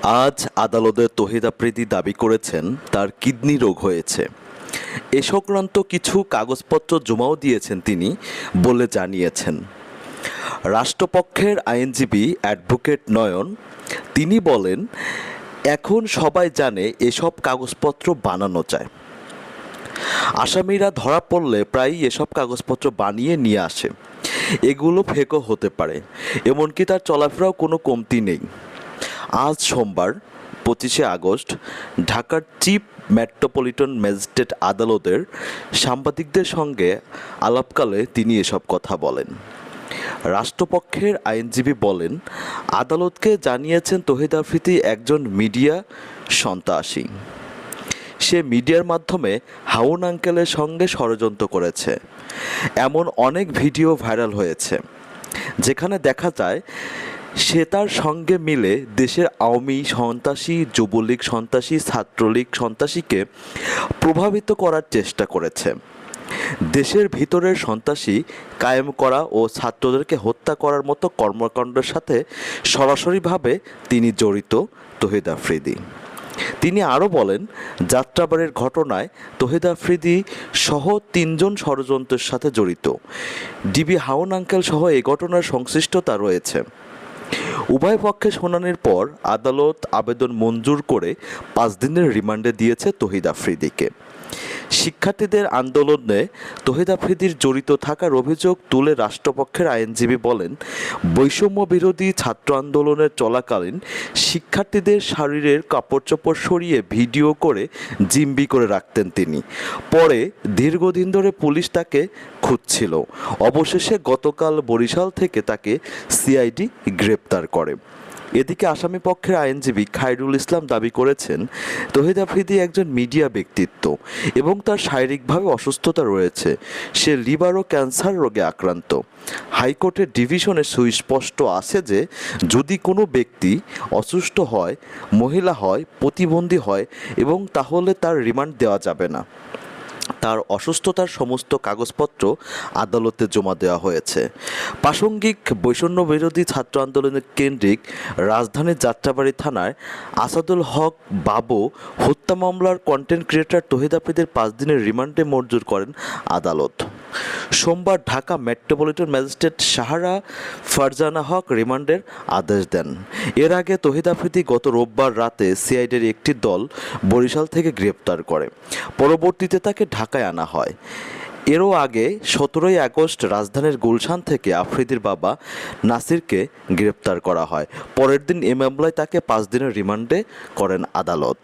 আজ আদালতে তহিদ আফ্রিদি দাবি করেছেন, তার কিডনি রোগ হয়েছে। এ সংক্রান্ত কিছু কাগজপত্র জমাও দিয়েছেন তিনি বলে জানিয়েছেন। রাষ্ট্রপক্ষের আইনজীবী অ্যাডভোকেট নয়ন, তিনি বলেন, এখন সবাই জানে এসব কাগজপত্র বানানো যায়। আসামিরা ধরা পড়লে প্রায়ই এসব কাগজপত্র বানিয়ে নিয়ে আসে। এগুলো ফেকও হতে পারে, এমনকি তার চলাফেরাও কোনো কমতি নেই। আজ সোমবার, পঁচিশে আগস্ট, ঢাকার চিফ মেট্রোপলিটন ম্যাজিস্ট্রেট আদালতের সাংবাদিকদের সঙ্গে আলাপকালে তিনি এসব কথা বলেন। রাষ্ট্রপক্ষের আইনজীবী বলেন, আদালতকে জানিয়েছেন তহিদ আফ্রিদি একজন মিডিয়া সন্ত্রাসী। সে মিডিয়ার মাধ্যমে হাউন আঙ্কেলের সঙ্গে ষড়যন্ত্র করেছে। এমন অনেক ভিডিও ভাইরাল হয়েছে, যেখানে দেখা যায় সে তার সঙ্গে মিলে দেশের আওয়ামী সন্ত্রাসী, যুবলীগ সন্ত্রাসী, ছাত্রলীগ সন্ত্রাসীকে প্রভাবিত করার চেষ্টা করেছে। দেশের ভিতরের সন্ত্রাসী কায়েম করা ও ছাত্রদেরকে হত্যা করার মতো কর্মকাণ্ডের সাথে সরাসরিভাবে তিনি জড়িত, তহিদ আফ্রিদি। তিনি আরও বলেন, যাত্রাবাড়ির ঘটনায় তহিদ আফ্রিদি সহ তিনজন ষড়যন্ত্রের সাথে জড়িত। ডিবি হাউন আঙ্কেল সহ এই ঘটনার সংশ্লিষ্টতা রয়েছে। উভয় পক্ষে শুনানির পর আদালত আবেদন মঞ্জুর করে পাঁচ দিনের রিমান্ডে দিয়েছে তহিদ আফ্রিদিকে। শিক্ষার্থীদের আন্দোলনে তহিদ জড়িত থাকার অভিযোগ তুলে রাষ্ট্রপক্ষের আইনজীবী বলেন, বৈষম্য বিরোধী ছাত্র আন্দোলনের চলাকালীন শিক্ষার্থীদের শরীরের কাপড় চোপড় সরিয়ে ভিডিও করে জিম্বি করে রাখতেন তিনি। পরে দীর্ঘদিন ধরে পুলিশ তাকে খুঁজছিল। অবশেষে গতকাল বরিশাল থেকে তাকে সিআইডি গ্রেপ্তার করে। এদিকে আসামি পক্ষের আইনজীবী খায়রুল ইসলাম দাবি করেছেন, তহিদ আফ্রিদি একজন মিডিয়া ব্যক্তিত্ব এবং তার শারীরিকভাবে অসুস্থতা রয়েছে। সে লিভার ও ক্যান্সার রোগে আক্রান্ত। হাইকোর্টের ডিভিশনে সুস্পষ্ট আছে যে, যদি কোনো ব্যক্তি অসুস্থ হয়, মহিলা হয়, প্রতিবন্ধী হয় এবং তাহলে তার রিমান্ড দেওয়া যাবে না। তার অসুস্থতার সমস্ত কাগজপত্র আদালতে জমা দেওয়া হয়েছে। প্রাসঙ্গিক বৈষম্য বিরোধী ছাত্র আন্দোলনের কেন্দ্রিক রাজধানীর যাত্রাবাড়ি থানায় আসাদুল হক বাবু হত্যা মামলার কন্টেন্ট ক্রিয়েটর তহিদ পাঁচ দিনের রিমান্ডে মঞ্জুর করেন আদালত। সোমবার ঢাকা মেট্রোপলিটন ম্যাজিস্ট্রেট সাহারা ফারজানা হক রিমান্ডের আদেশ দেন। এর আগে তহিদ আফ্রিদি গত রোববার রাতে সিআইডির একটি দল বরিশাল থেকে গ্রেপ্তার করে। পরবর্তীতে তাকে ঢাকায় আনা হয়। এরও আগে সতেরোই আগস্ট রাজধানীর গুলশান থেকে আফ্রিদির বাবা নাসিরকে গ্রেপ্তার করা হয়। পরের দিন এ মামলায় তাকে পাঁচ দিনের রিমান্ডে করেন আদালত।